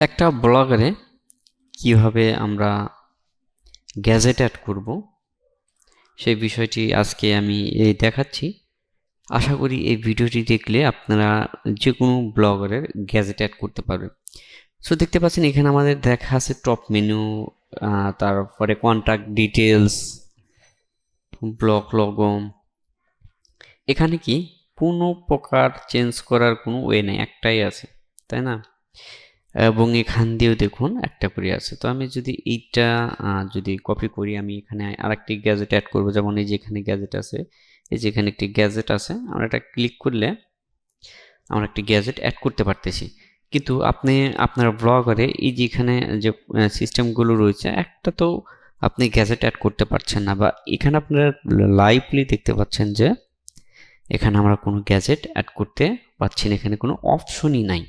একটা ব্লগারে কীভাবে আমরা গ্যাজেট অ্যাড করব, সেই বিষয়টি আজকে আমি এই দেখাচ্ছি। আশা করি এই ভিডিওটি দেখলে আপনারা যে কোনো ব্লগারের গ্যাজেট অ্যাড করতে পারবেন সো দেখতে পাচ্ছেন এখানে আমাদের দেখা আছে টপ মেনু তারপরে কন্ট্যাক্ট ডিটেলস ব্লগ লগো এখানে কি কোনো প্রকার চেঞ্জ করার কোনো ওয়ে নেই, একটাই আছে, তাই না? এবং এখান দিয়েও দেখুন একটা করে আছে। তো আমি যদি এইটা যদি কপি করি, আমি এখানে আরেকটি গ্যাজেট অ্যাড করব। যেমন এই যে এখানে গ্যাজেট আছে, এই যে এখানে একটি গ্যাজেট আছে, আমরা এটা ক্লিক করলে আমরা একটি গ্যাজেট অ্যাড করতে পারতেছি। কিন্তু আপনি, আপনার ব্লগারে এই যে এখানে যে সিস্টেমগুলো রয়েছে, একটা তো আপনি গ্যাজেট অ্যাড করতে পারছেন না। বা এখানে আপনারা লাইভলি দেখতে পাচ্ছেন যে, এখানে আমরা কোনো গ্যাজেট অ্যাড করতে পারছি না। এখানে কোনো অপশনই নাই।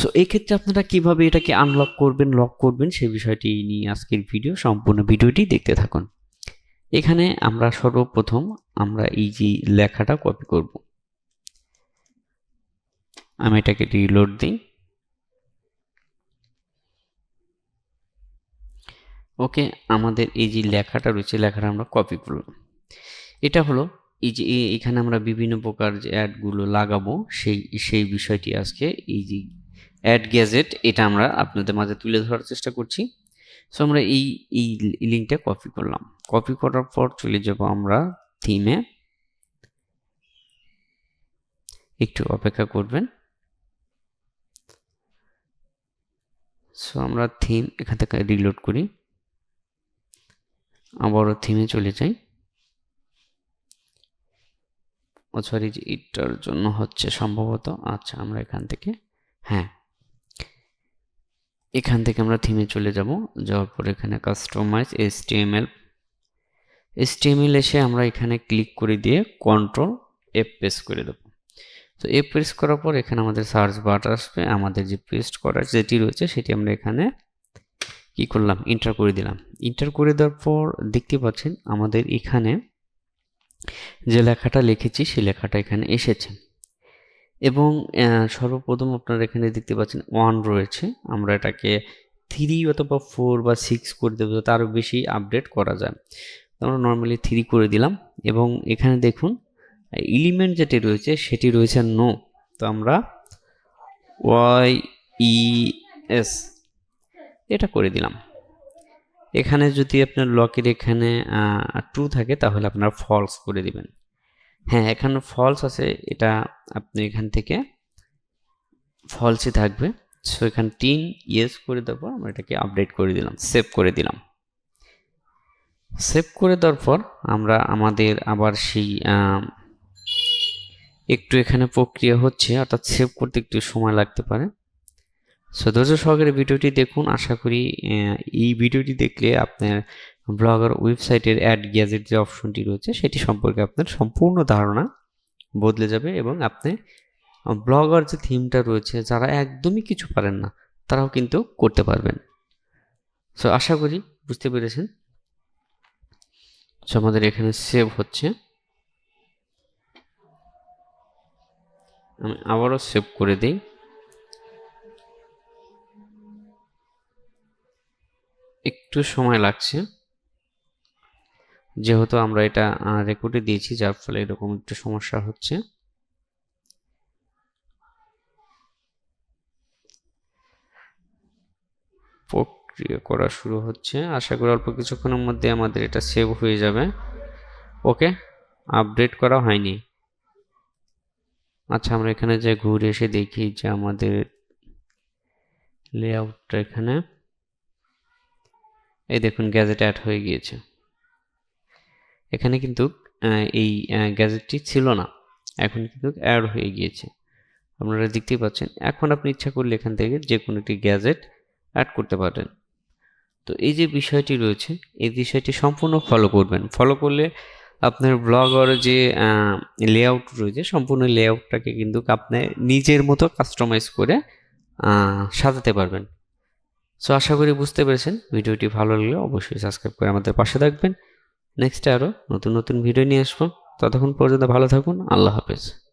সো এই ক্ষেত্রে আপনারা কীভাবে এটাকে আনলক করবেন লক করবেন সেই বিষয়টি নিয়ে আজকের ভিডিও সম্পূর্ণ ভিডিওটি দেখতে থাকুন। এখানে আমরা সর্বপ্রথম আমরা এই যে লেখাটা কপি করব। আমি এটাকে রিলোড দিই। ওকে, আমাদের এই যে লেখাটা রয়েছে, লেখাটা আমরা কপি করলাম। এটা হলো এই যে এখানে আমরা বিভিন্ন প্রকার যে অ্যাডগুলো লাগাবো, সেই সেই বিষয়টি আজকে এই যে অ্যাড গ্যাজেট, এটা আমরা আপনাদের মাঝে তুলে ধরার চেষ্টা করছি। সো আমরা এই এই লিঙ্কটা কপি করলাম। কপি করার পর চলে যাব আমরা থিমে একটু অপেক্ষা করবেন। সো আমরা থিম এখান থেকে রিলোড করি। আবারও থিমে চলে যাই। ও সরি যে এটার জন্য হচ্ছে সম্ভবত আচ্ছা আমরা এখান থেকে হ্যাঁ। এখান থেকে আমরা থিমে চলে যাব। যাওয়ার পর এখানে customize S T M L S T M L এসে আমরা এখানে ক্লিক করে দিয়ে কন্ট্রোল এফ প্রেস করে দেবো। তো এফ প্রেস করার পর এখানে আমাদের সার্চ বার আসবে। আমাদের যে পেস্ট করার যেটি রয়েছে সেটি আমরা এখানে কি করলাম? ইন্টার করে দিলাম। ইন্টার করে দেওয়ার পর দেখতে পাচ্ছেন আমাদের এখানে যে লেখাটা লিখেছি, সেই লেখাটা এখানে এসেছে। এবং সর্বপ্রথম আপনারা এখানে দেখতে পাচ্ছেন ওয়ান রয়েছে। আমরা এটাকে থ্রি অথবা ফোর বা সিক্স করে দেবো আরও বেশি আপডেট করা যায়। আমরা নর্মালি থ্রি করে দিলাম এবং এখানে দেখুন এলিমেন্ট যেটি রয়েছে সেটি রয়েছে নো তো আমরা ওয়াই ই এস এটা করে দিলাম। এখানে যদি আপনার লকের এখানে ট্রু থাকে তাহলে আপনার ফলস করে দিবেন। হ্যাঁ এখানে ফলস আছে, এটা আপনি এখান থেকে ফলসই থাকবে। সো এখানে তিন ইয়েস করে দেওয়ার পর আমরা এটাকে আপডেট করে দিলাম সেভ করে দিলাম। সেভ করে দেওয়ার পর আমরা আমাদের আবার সেই একটু এখানে প্রক্রিয়া হচ্ছে, অর্থাৎ সেভ করতে একটু সময় লাগতে পারে। সো ধৈর্য সহকারে ভিডিওটি দেখুন, আশা করি এই ভিডিওটি দেখলে আপনার ব্লগার ওয়েবসাইটের অ্যাড গ্যাজেট যে অপশনটি রয়েছে, সেটি সম্পর্কে আপনার সম্পূর্ণ ধারণা বদলে যাবে এবং আপনি ব্লগার যে থিমটা রয়েছে, যারা একদমই কিছু পারেন না, তারাও কিন্তু করতে পারবেন। সো আশা করি বুঝতে পেরেছেন। সো আমাদের এখানে সেভ হচ্ছে। আমি আবারও সেভ করে দিই। একটু সময় লাগছে। যেহেতু আমরা এটা রেকর্ডে দিয়েছি, যার ফলে এরকম একটু সমস্যা হচ্ছে। প্রক্রিয়া করা শুরু হচ্ছে। আশা করি অল্প কিছুক্ষণের মধ্যে আমাদের এটা সেভ হয়ে যাবে। ওকে আপডেট করা হয়নি। আচ্ছা আমরা এখানে যে ঘুরে এসে দেখি যে আমাদের লেআউটটা এখানে। এই দেখুন গ্যাজেট অ্যাড হয়ে গিয়েছে। এখানে কিন্তু এই গ্যাজেটটি ছিল না। এখন কিন্তু অ্যাড হয়ে গিয়েছে। আপনারা দেখতেই পাচ্ছেন, এখন আপনি ইচ্ছা করলে এখান থেকে যে কোনো একটি গ্যাজেট অ্যাড করতে পারেন। তো এই যে বিষয়টি রয়েছে, এই বিষয়টি সম্পূর্ণ ফলো করবেন। ফলো করলে আপনার ব্লগের যে লেআউট রয়েছে, সম্পূর্ণ লেআউটটাকে কিন্তু আপনি নিজের মতো কাস্টমাইজ করে সাজাতে পারবেন। সো আশা করি বুঝতে পেরেছেন। ভিডিওটি ভালো লাগলে অবশ্যই সাবস্ক্রাইব করে আমাদের পাশে থাকবেন। নেক্সটে আরও নতুন নতুন ভিডিও নিয়ে আসব। ততক্ষণ পর্যন্ত ভালো থাকুন। আল্লাহ হাফেজ।